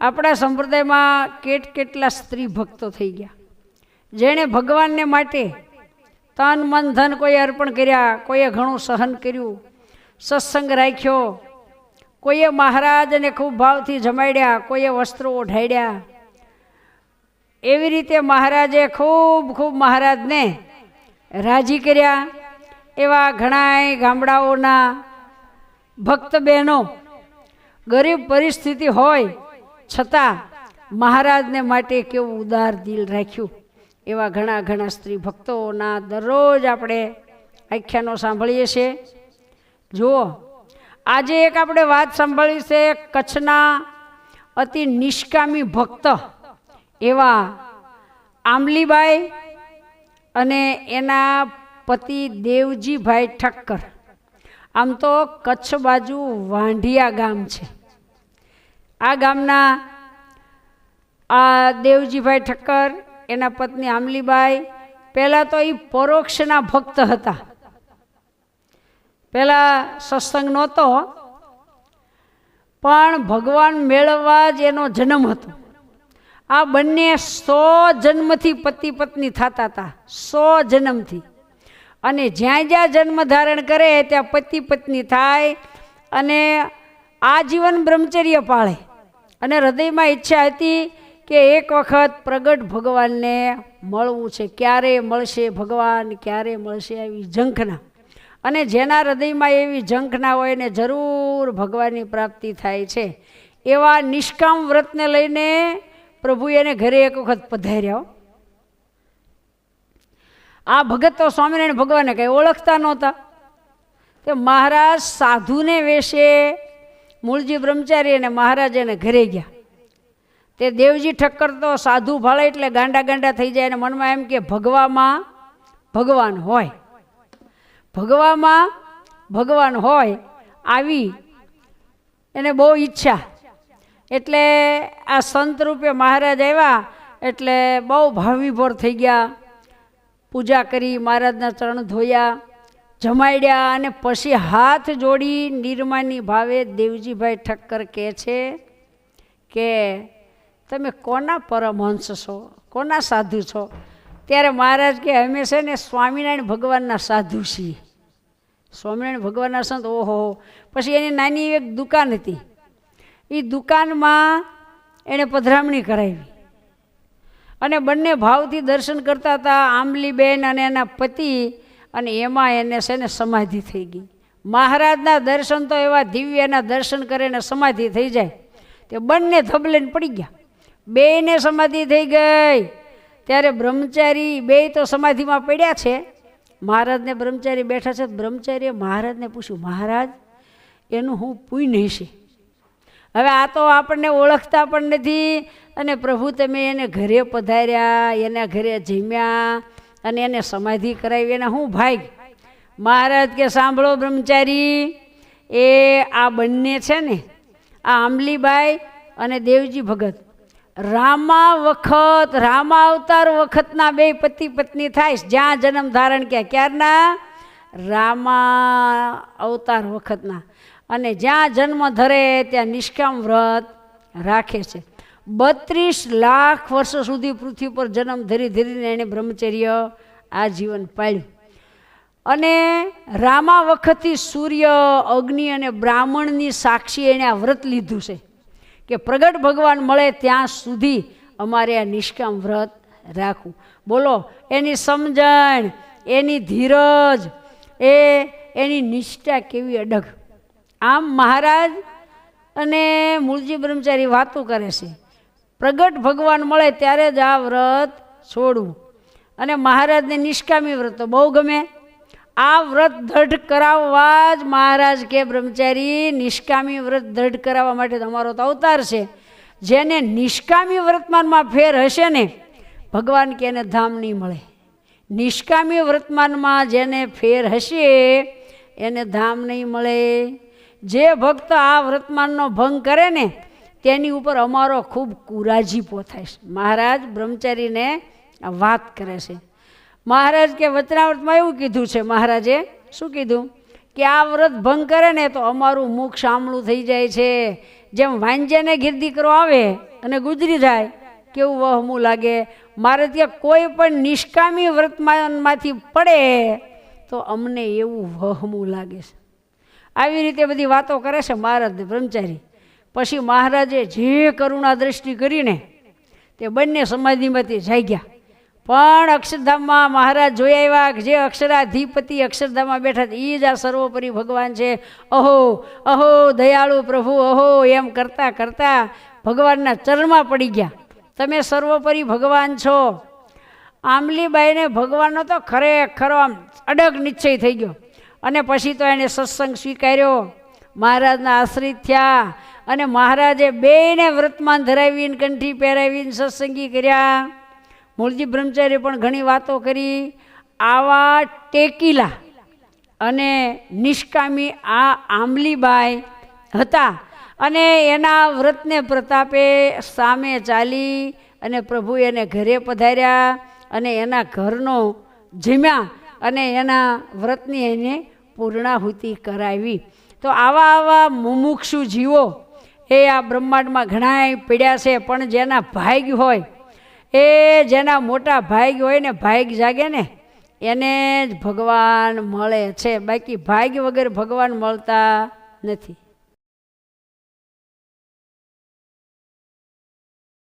આપણા સંપ્રદાયમાં કેટ કેટલા સ્ત્રી ભક્તો થઈ ગયા. જેણે ભગવાનને માટે તન મન ધન કોઈએ અર્પણ કર્યા, કોઈએ ઘણું સહન કર્યું, સત્સંગ રાખ્યો, કોઈએ મહારાજને ખૂબ ભાવથી જમાડ્યા, કોઈએ વસ્ત્રો ઓઢાડ્યા. એવી રીતે મહારાજે ખૂબ ખૂબ મહારાજને રાજી કર્યા. એવા ઘણાય ગામડાઓના ભક્ત બહેનો ગરીબ પરિસ્થિતિ હોય છતાં મહારાજને માટે કેવું ઉદાર દિલ રાખ્યું. એવા ઘણા ઘણા સ્ત્રી ભક્તોના દરરોજ આપણે આખ્યાનો સાંભળીએ છીએ. જુઓ, આજે એક આપણે વાત સાંભળી છે કચ્છના અતિ નિષ્કામી ભક્ત એવા આંબલીબાઈ અને એના પતિ દેવજીભાઈ ઠક્કર. આમ તો કચ્છ બાજુ વાંઢિયા ગામ છે. આ ગામના આ દેવજીભાઈ ઠક્કર, એના પત્ની આમલીબાઈ પહેલાં તો એ પરોક્ષના ભક્ત હતા. પહેલાં સત્સંગ નહોતો, પણ ભગવાન મેળવવા જ એનો જન્મ હતો. આ બંને સો જન્મથી પતિ પત્ની થતા હતા, સો જન્મથી. અને જ્યાં જ્યાં જન્મ ધારણ કરે ત્યાં પતિ પત્ની થાય અને આજીવન બ્રહ્મચર્ય પાળે. અને હૃદયમાં ઈચ્છા હતી કે એક વખત પ્રગટ ભગવાનને મળવું છે. ક્યારે મળશે ભગવાન? ક્યારે મળશે આવી ઝંખના? અને જેના હૃદયમાં એવી ઝંખના હોય ને જરૂર ભગવાનની પ્રાપ્તિ થાય છે. એવા નિષ્કામ વ્રતને લઈને પ્રભુ એને ઘરે એક વખત પધાર્યા આ ભગત તો સ્વામિનારાયણ ભગવાનને કંઈ ઓળખતા નહોતા. કે મહારાજ સાધુને વેશે મૂળજી બ્રહ્મચારી અને મહારાજ એને ઘરે ગયા. તે દેવજી ઠક્કર તો સાધુ ભાળે એટલે ગાંડા ગાંડા થઈ જાય અને મનમાં એમ કે ભગવામાં ભગવાન હોય. ભગવામાં ભગવાન હોય આવી એને બહુ ઈચ્છા. એટલે આ સંત રૂપે મહારાજ આવ્યા એટલે બહુ ભાવિભોર થઈ ગયા. પૂજા કરી, મહારાજના ચરણ ધોયા. જમાડ્યા અને પછી હાથ જોડી નિર્માની ભાવે દેવજીભાઈ ઠક્કર કહે છે કે તમે કોના પરમહંસ છો? કોના સાધુ છો? ત્યારે મહારાજ કે અમે છે ને સ્વામિનારાયણ ભગવાનના સાધુ છીએ. સ્વામિનારાયણ ભગવાનના સંત, ઓહો પછી એની નાની એક દુકાન હતી. એ દુકાનમાં એણે પધરામણી કરાવી. અને બંને ભાવથી દર્શન કરતા હતા. આંબલીબેન અને એના પતિ અને એમાં એને છે ને સમાધિ થઈ ગઈ. મહારાજના દર્શન તો એવા દિવ્યના દર્શન કરીને સમાધિ થઈ જાય. તે બંને ધબલેને પડી ગયા. બેયને સમાધિ થઈ ગઈ. ત્યારે બ્રહ્મચારી બે તો સમાધિમાં પડ્યા છે. મહારાજને બ્રહ્મચારી બેઠા છે. બ્રહ્મચારીએ મહારાજને પૂછ્યું, મહારાજ, એનું હું પુણ્ય છે. હવે આ તો આપણને ઓળખતા પણ નથી અને પ્રભુ તમે એને ઘરે પધાર્યા, એના ઘરે જમ્યા અને એને સમાધિ કરાવી એને હું ભાગ મહારાજ કે સાંભળો બ્રહ્મચારી, એ આ બંને છે ને, આ આંબલીબાઈ અને દેવજી ભગત, રામા વખત, રામા અવતાર વખતના બે પતિ પત્ની થાય જ્યાં જન્મ ધારણ ક્યાં ક્યારના? રામા અવતાર વખતના. અને જ્યાં જન્મ ધરે ત્યાં નિષ્કામ વ્રત રાખે છે. બત્રીસ લાખ વર્ષ સુધી પૃથ્વી પર જન્મ ધરી ધરીને એણે બ્રહ્મચર્ય આ જીવન પાળ્યું. અને રામા વખતથી સૂર્ય, અગ્નિ અને બ્રાહ્મણની સાક્ષી એણે આ વ્રત લીધું છે કે પ્રગટ ભગવાન મળે ત્યાં સુધી અમારે આ નિષ્કામ વ્રત રાખવું. બોલો, એની સમજણ, એની ધીરજ, એ, એની નિષ્ઠા કેવી અડગ. આમ મહારાજ અને મૂળજી બ્રહ્મચારી વાતો કરે છે. પ્રગટ ભગવાન મળે ત્યારે જ આ વ્રત છોડવું. અને મહારાજને નિષ્કામી વ્રત બહુ ગમે. આ વ્રત દઢ કરાવવા જ મહારાજ કે બ્રહ્મચારી નિષ્કામી વ્રત દઢ કરાવવા માટે તમારો તો અવતાર છે. જેને નિષ્કામી વર્તમાનમાં ફેર હશે ને, ભગવાન કે એને ધામ નહીં મળે. નિષ્કામી વર્તમાનમાં જેને ફેર હશે, એને ધામ નહીં મળે. જે ભક્ત આ વર્તમાનનો ભંગ કરે ને તેની ઉપર અમારો ખૂબ કુરાજીપો થાય છે. મહારાજ બ્રહ્મચારીને વાત કરે છે. મહારાજ કે વચનાવ્રતમાં એવું કીધું છે, મહારાજે, શું કીધું? કે આ વ્રત ભંગ કરે ને તો અમારું મુખ શામળું થઈ જાય છે. જેમ વાંજ્યાને ગીરદીકરો દીકરો આવે અને ગુજરી જાય, કેવું વહમું લાગે? મારે ત્યાં કોઈ પણ નિષ્કામી વ્રતમાંથી પડે તો અમને એવું વહમું લાગે છે. આવી રીતે બધી વાતો કરે છે મહારાજ બ્રહ્મચારી. પછી મહારાજે જે કરુણા દ્રષ્ટિ કરીને તે બંને સમાધિમાંથી જાગ્યા પણ અક્ષરધામમાં મહારાજ જોઈ આવ્યા કે જે અક્ષરાધિપતિ અક્ષરધામમાં બેઠા એ જ આ સર્વોપરી ભગવાન છે. અહો અહો, દયાળુ પ્રભુ, અહો, એમ કરતાં કરતાં ભગવાનના ચરણમાં પડી ગયા. તમે સર્વોપરી ભગવાન છો. આંબલીબાઈને ભગવાનનો તો ખરેખરો આમ અડગ નિશ્ચય થઈ ગયો. અને પછી તો એણે સત્સંગ સ્વીકાર્યો. મહારાજના આશ્રિત થયા. અને મહારાજે બેયને વ્રતમાન ધરાવીને કંઠી પહેરાવીને સત્સંગી કર્યા. મૂળજી બ્રહ્મચારી પણ ઘણી વાતો કરી. આવા ટેકીલા અને નિષ્કામી આ આંબલીબાઈ હતા અને એના વ્રતને પ્રતાપે સામે ચાલી અને પ્રભુ એને ઘરે પધાર્યા અને એના ઘરનો જીમ્યા અને એના વ્રતની એને પૂર્ણાહુતિ કરાવી. તો આવા આવા મુમુક્ષુ જીવો એ આ બ્રહ્માંડમાં ઘણાય પીડ્યા છે, પણ જેના ભાગ હોય, એ જેના મોટા ભાગ હોય ને ભાગ જાગે ને, એને જ ભગવાન મળે છે. બાકી ભાગ વગર ભગવાન મળતા નથી.